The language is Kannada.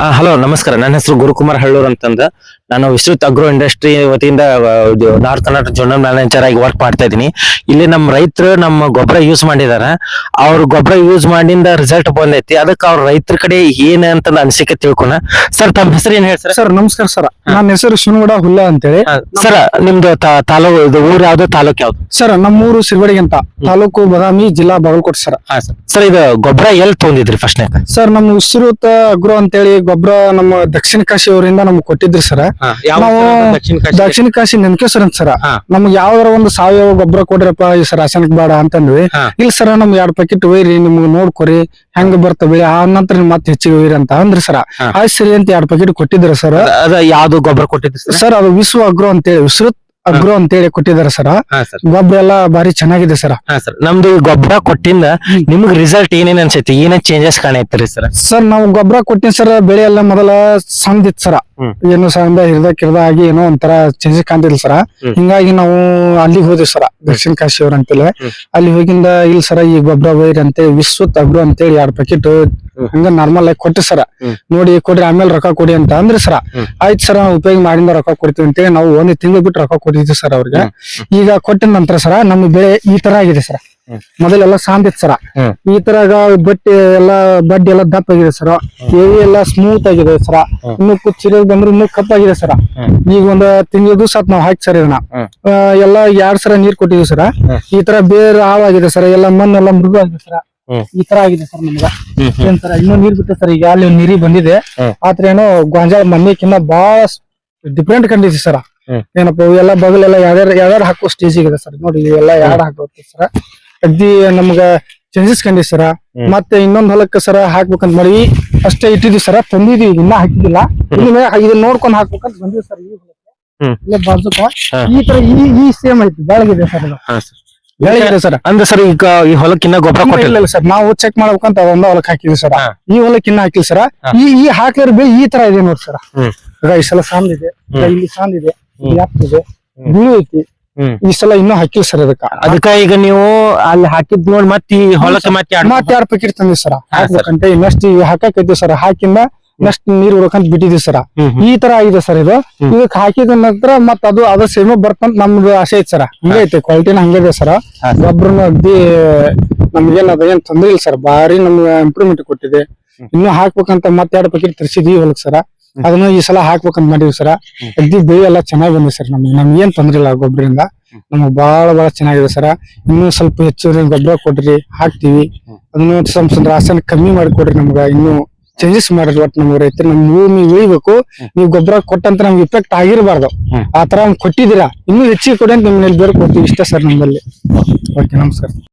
ಹಲೋ ನಮಸ್ಕಾರ. ನನ್ನ ಹೆಸರು ಗುರುಕುಮಾರ್ ಹಳ್ಳೂರ್ ಅಂತಂದ. ನಾನು ವಿಸ್ತೃತ್ ಅಗ್ರೋ ಇಂಡಸ್ಟ್ರಿ ವತಿಯಿಂದ ನಾರ್ತ್ ಕರ್ನಾಟಕ ಜೋನಲ್ ಮ್ಯಾನೇಜರ್ ಆಗಿ ವರ್ಕ್ ಮಾಡ್ತಾ ಇದ್ದೀನಿ. ಇಲ್ಲಿ ನಮ್ಮ ರೈತರು ನಮ್ಮ ಗೊಬ್ಬರ ಯೂಸ್ ಮಾಡಿದಾರ. ಅವ್ರ ಗೊಬ್ಬರ ಯೂಸ್ ಮಾಡಿಂದ ರಿಸಲ್ಟ್ ಬಂದೈತಿ. ಅದಕ್ಕೆ ಅವ್ರ ರೈತರ ಕಡೆ ಏನ್ ಅಂತ ಅನಿಸಿಕೆ ತಿಳ್ಕೊಣ. ಸರ್ ತಮ್ಮ ಹೆಸರು ಏನ್ ಹೇಳ್ತಾರೆ? ಸರ್ ನಮಸ್ಕಾರ ಸರ್. ನನ್ನ ಹೆಸರು ಶಿವನಗೌಡ ಹುಲ್ಲ ಅಂತೇಳಿ. ಸರ್ ನಿಮ್ದು ತಾಲೂಕು ಇದು ಊರು ಯಾವ್ದು ತಾಲೂಕು ಯಾವ್ದು? ಸರ್ ನಮ್ಮೂರು ಸಿರ್ವಡಿಗೆ ಅಂತ. ತಾಲೂಕು ಬದಾಮಿ ಜಿಲ್ಲಾ ಬಾಗಲಕೋಟೆ ಸರ್. ಸರ್. ಇದು ಗೊಬ್ಬರ ಎಲ್ಲಿ ತೊಗೊಂಡಿದ್ರಿ ಫಸ್ಟ್ ಸರ್ ನಮ್ಮ ವಿಸ್ತೃತ ಅಗ್ರೋ ಅಂತೇಳಿ ಗೊಬ್ಬರ ನಮ್ಮ ದಕ್ಷಿಣ ಕಾಶಿ ಅವರಿಂದ ನಮ್ಗೆ ಕೊಟ್ಟಿದ್ರಿ ಸರ್. ನಾವು ದಕ್ಷಿಣ ಕಾಶಿ ನೆನ್ಕೇಶ್ವರ ಅಂತ ಸರ್. ನಮ್ಗೆ ಯಾವ್ದಾರ ಒಂದು ಸಾವಯವ ಗೊಬ್ಬರ ಕೊಡ್ರಪ್ಪ ಈ ಸರ್ ರಾಸಾಯನಿಕ ಬೇಡ ಅಂತಂದ್ವಿ. ಇಲ್ಲಿ ಸರ್ ನಮ್ಗೆ ಎರಡು ಪ್ಯಾಕೆಟ್ ಒಯ್ರಿ ನಿಮ್ಗೆ ನೋಡ್ಕೊರಿ ಹೆಂಗ್ ಬರ್ತ ಬೆಳೆ ಆ ನಂತರ ನಿಮ್ ಮತ್ತೆ ಹೆಚ್ಚಿಗೆ ಒಯ್ರಿ ಅಂತ ಅಂದ್ರಿ ಸರ್. ಆ ಆಯ್ತು ಸರಿ ಅಂತ ಎರಡ್ ಪ್ಯಾಕೆಟ್ ಕೊಟ್ಟಿದ್ರ ಸರ್. ಅದ ಯಾವ್ದು ಗೊಬ್ಬರ ಕೊಟ್ಟಿದ್ರಿ ಸರ್? ಅದು ವಿಶ್ವ ಅಗ್ರೋ ಅಂತೇಳಿ ವಿಸ್ತೃತ್ ಅಗ್ರೋ ಅಂತೇಳಿ ಕೊಟ್ಟಿದ್ದಾರೆ ಸರ್. ಹಾ ಸರ್. ಗೊಬ್ಬರ ಎಲ್ಲ ಬಾರಿ ಚೆನ್ನಾಗಿದೆ ಸರ್. ಹಾ ಸರ್. ನಮ್ದು ಈ ಗೊಬ್ಬರ ಕೊಟ್ಟಿಂದ ನಿಮ್ಗ್ ರಿಸಲ್ಟ್ ಏನೇನ್ ಅನ್ಸೈತಿ? ಏನೇನ್ ಚೇಂಜಸ್ ಕಾಣೈತ್ರಿ ಸರ್? ಸರ್ ನಾವು ಗೊಬ್ಬರ ಕೊಟ್ಟಿನ ಸರ್ ಬೆಳೆ ಎಲ್ಲ ಮೊದಲ ಸಂದಿತ್ ಸರ. ಏನು ಸಂದ ಹಿರ್ದ ಕಿರ್ದ ಆಗಿ ಏನೋ ಒಂಥರ ಚೇಂಜ್ ಕಾಣ್ತಿಲ್ಲ ಸರ. ಹಿಂಗಾಗಿ ನಾವು ಅಲ್ಲಿಗೆ ಹೋದ್ವಿ ಸರ ದಕ್ಷಿಣ ಕಾಶಿ ಅವ್ರ ಅಂತೇಳಿ. ಅಲ್ಲಿ ಹೋಗಿಂದ ಇಲ್ಲಿ ಸರ ಈ ಗೊಬ್ಬರ ವೈರ್ ಅಂತೇಳಿ ವಿಶ್ವ ತಗ್ರು ಅಂತೇಳಿ ಎರಡ್ ಪ್ಯಾಕೆಟ್ ಹಂಗ ನಾರ್ಮಲ್ ಆಗಿ ಕೊಟ್ಟು ಸರ. ನೋಡಿ ಕೊಡ್ರಿ ಆಮೇಲೆ ರೊಕ್ಕ ಕೊಡಿ ಅಂತ ಅಂದ್ರೆ ಸರ. ಆಯ್ತು ಸರ ನಾವು ಉಪಯೋಗ ಮಾಡಿಂದ ರೊಕ್ಕ ಕೊಡ್ತೀವಿ ಅಂತೇಳಿ ನಾವು ಒಂದ್ ತಿಂಗಳು ಬಿಟ್ಟು ರೊಕ್ಕ ಕೊಟ್ಟಿದ್ವಿ ಸರ್ ಅವ್ರಿಗೆ ಈಗ ಕೊಟ್ಟಿದ ನಂತರ ಸರ ನಮ್ಮ ಬೆಳೆ ಈ ತರ ಆಗಿದೆ ಸರ್. ಮೊದಲೆಲ್ಲ ಸಾಂದಿತ್ ಸರ. ಈ ತರ ಬಟ್ಟೆ ಎಲ್ಲ ಬಡ್ಡಿ ಎಲ್ಲ ದಪ್ಪ ಆಗಿದೆ ಸರ. ಎವಿ ಎಲ್ಲ ಸ್ಮೂತ್ ಆಗಿದೆ ಸರ. ಇನ್ನು ಕುಚ್ಚಿರೋದು ಬಂದ್ರೆ ಇನ್ನು ಕಪ್ಪಾಗಿದೆ ಸರ. ಈಗ ಒಂದ್ ತಿಂಗಳ ದಿವಸ ನಾವು ಹಾಕಿ ಸರ್ ಇದನ್ನ. ಎಲ್ಲ ಎರಡ್ ಸರ ನೀರ್ ಕೊಟ್ಟಿದ್ವಿ ಸರ. ಈ ತರ ಬೇರೆ ಹಾವಾಗಿದೆ ಸರ. ಎಲ್ಲ ಮಣ್ಣೆಲ್ಲ ಮೃದು ಆಗಿದೆ ಸರ. ಈ ತರ ಆಗಿದೆ ಸರ್ ನಮ್ಗ. ಏನ್ ಸರ ಇನ್ನೂ ನೀರ್ ಬಿಟ್ಟೆ ಸರ್. ಈಗ ಅಲ್ಲಿ ನೀರಿ ಬಂದಿದೆ. ಆತರ ಏನೋ ಗೊಂಜಾಳ ಮಣ್ಣಿಕ್ಕಿನ್ನ ಬಹಳ ಡಿಫ್ರೆಂಟ್ ಕಂಡಿದೆ ಸರ. ಏನಪ್ಪ ಇವೆಲ್ಲ ಬಗಲೆಲ್ಲ ಯಾವ್ದಾರು ಯಾವ್ದಾರು ಹಾಕೋ ಸ್ಟೇಜ್ ಇದೆ ಸರ್. ನೋಡಿ ಎಲ್ಲ ಯಾರು ಹಾಕೋತಿ ಸರ್. ಅಗ್ದಿ ನಮ್ಗ ಚೇಂಜಸ್ ಕಂಡಿ ಸರ. ಮತ್ತೆ ಇನ್ನೊಂದ್ ಹೊಲಕ್ಕ ಸರ ಹಾಕ್ಬೇಕಂತ ಮಾಡಿ ಅಷ್ಟೇ ಇಟ್ಟಿದ್ವಿ ಸರ. ತಂದಿದ್ವಿ ಇನ್ನ ಹಾಕಿದಿಲ್ಲ ಇನ್ನು ಇದನ್ನ ನೋಡ್ಕೊಂಡ್ ಹಾಕ್ಬೇಕಂತ ಬಂದಿವಿ ಸರ್ ಈ ಹೊಲಕ್ಕೆ. ಬಾಜುಕ. ಈ ತರ ಈ ಈ ಸೇಮ್ ಐತಿ ಬೆಳಗಿದೆ ಸರ್ ಬೆಳಗಿದೆ ಸರ್. ಅಂದ್ರೆ ಸರ್ ಈಗ ಈ ಹೊಲಕ್ಕಿನ್ನ ಗೊಬ್ಬರ ಕೊಟ್ಟಿಲ್ಲ. ಸರ್. ನಾವು ಚೆಕ್ ಮಾಡ್ಬೇಕಂತ ಒಂದ ಹೊಲಕ್ಕೆ ಹಾಕಿದ್ವಿ ಸರ. ಈ ಹೊಲಕ್ಕಿನ್ನ ಹಾಕಿಲ್ಲ ಸರ. ಈ ಈ ಹಾಕಿದ್ರೆ ಬೆಳೆ ಈ ತರ ಇದೆ ನೋಡಿ ಸರ್. ಈಗ ಈ ಸಲ ಸಾಂದ್ ಇದೆ. ಇಲ್ಲಿ ಸಾಂದ್ ಇದೆ. ಬಿಳಿ ಐತಿ. ಈ ಸಲ ಇನ್ನೂ ಹಾಕಿಲ್ಲ ಸರ್ ಅದಕ್ಕ. ಅದಕ್ಕ ಈಗ ನೀವು ಅಲ್ಲಿ ಹಾಕಿದ್ ನೋಡ್ ಮತ್ತೆ ಹೊಲಕ್ಕೆ ಮತ್ತೆ ಮತ್ತೆ ಎರಡು ಪ್ಯಾಕೆಟ್ ತಂದಿ ಸರ್. ಹಾಕ್ಬೇಕಂತ ನೆಕ್ಸ್ಟ್ ಈಗ ಹಾಕಕೈತಿ ಸರ್. ಹಾಕಿಂದ ನೆಕ್ಸ್ಟ್ ನೀರ್ ಉಳ್ಕಂತ ಬಿಟ್ಟಿದ್ವಿ ಸರ್. ಈ ತರ ಆಗಿದೆ ಸರ್ ಇದು. ಇದಕ್ ಇದಕ್ಕೆ ಹಾಕಿದ ನಂತರ ಮತ್ತ ಅದು ಅದ ಸೇಮ್ ಬರ್ತಂತ ನಮ್ದು ಆಸೆ ಐತಿ ಸರ್. ಹಂಗೈತಿ ಕ್ವಾಲಿಟಿನ ಹಂಗಿದೆ ಇದೆ ಸರ್. ಗೊಬ್ಬರನು ಅಗ್ದಿ ನಮ್ಗೇನ್ ಅದ ಏನ್ ತೊಂದ್ರೆ ಇಲ್ಲ ಸರ್. ಬಾರಿ ನಮ್ಗೆ ಇಂಪ್ರೂವ್ಮೆಂಟ್ ಕೊಟ್ಟಿದೆ. ಇನ್ನು ಹಾಕ್ಬೇಕಂತ ಮತ್ತೆ ಎರಡು ಪ್ಯಾಕೆಟ್ ತರಿಸಿದ್ವಿ ಹೊಲಕ್ ಸರ. ಅದನ್ನ ಈ ಸಲ ಹಾಕ್ಬೇಕಂತ ಮಾಡಿದ್ವಿ ಸರ್. ಅಗ್ದಿ ಬೆಳೆ ಎಲ್ಲ ಚೆನ್ನಾಗಿ ಬಂದಿದೆ ಸರ್ ನಮ್ಗೆ. ನಮ್ಗೆ ಏನ್ ತೊಂದ್ರೆ ಇಲ್ಲ ಗೊಬ್ಬರದಿಂದ. ನಮ್ಗೆ ಬಹಳ ಬಹಳ ಚೆನ್ನಾಗಿದೆ ಸರ್. ಇನ್ನೂ ಸ್ವಲ್ಪ ಹೆಚ್ಚು ಗೊಬ್ಬರ ಕೊಡ್ರಿ ಹಾಕ್ತಿವಿ. ಅದನ್ನ ಸ್ವಲ್ಪ ರಾಸಾಯನಿಕ ಕಮ್ಮಿ ಮಾಡಿ ಕೊಡ್ರಿ ನಮ್ಗ. ಇನ್ನು ಚೇಂಜಸ್ ಮಾಡ್ರಿ ಒಟ್ಟು ನಮ್ಗೆ ರೈತರು. ನಮ್ ಭೂಮಿ ಉಳಿಬೇಕು. ನೀವು ಗೊಬ್ಬರ ಕೊಟ್ಟಂತ ನಮ್ಗೆ ಇಫೆಕ್ಟ್ ಆಗಿರಬಾರ್ದು. ಆ ತರ ಕೊಟ್ಟಿದ್ದೀರಾ. ಇನ್ನೂ ಹೆಚ್ಚಿಗೆ ಕೊಡಿ ಅಂತ ನಿಮ್ಗೆ ಬೇರೆ ಕೊಡ್ತೀವಿ ಇಷ್ಟ ಸರ್ ನಮ್ಮಲ್ಲಿ. ಓಕೆ ನಮಸ್ಕಾರ.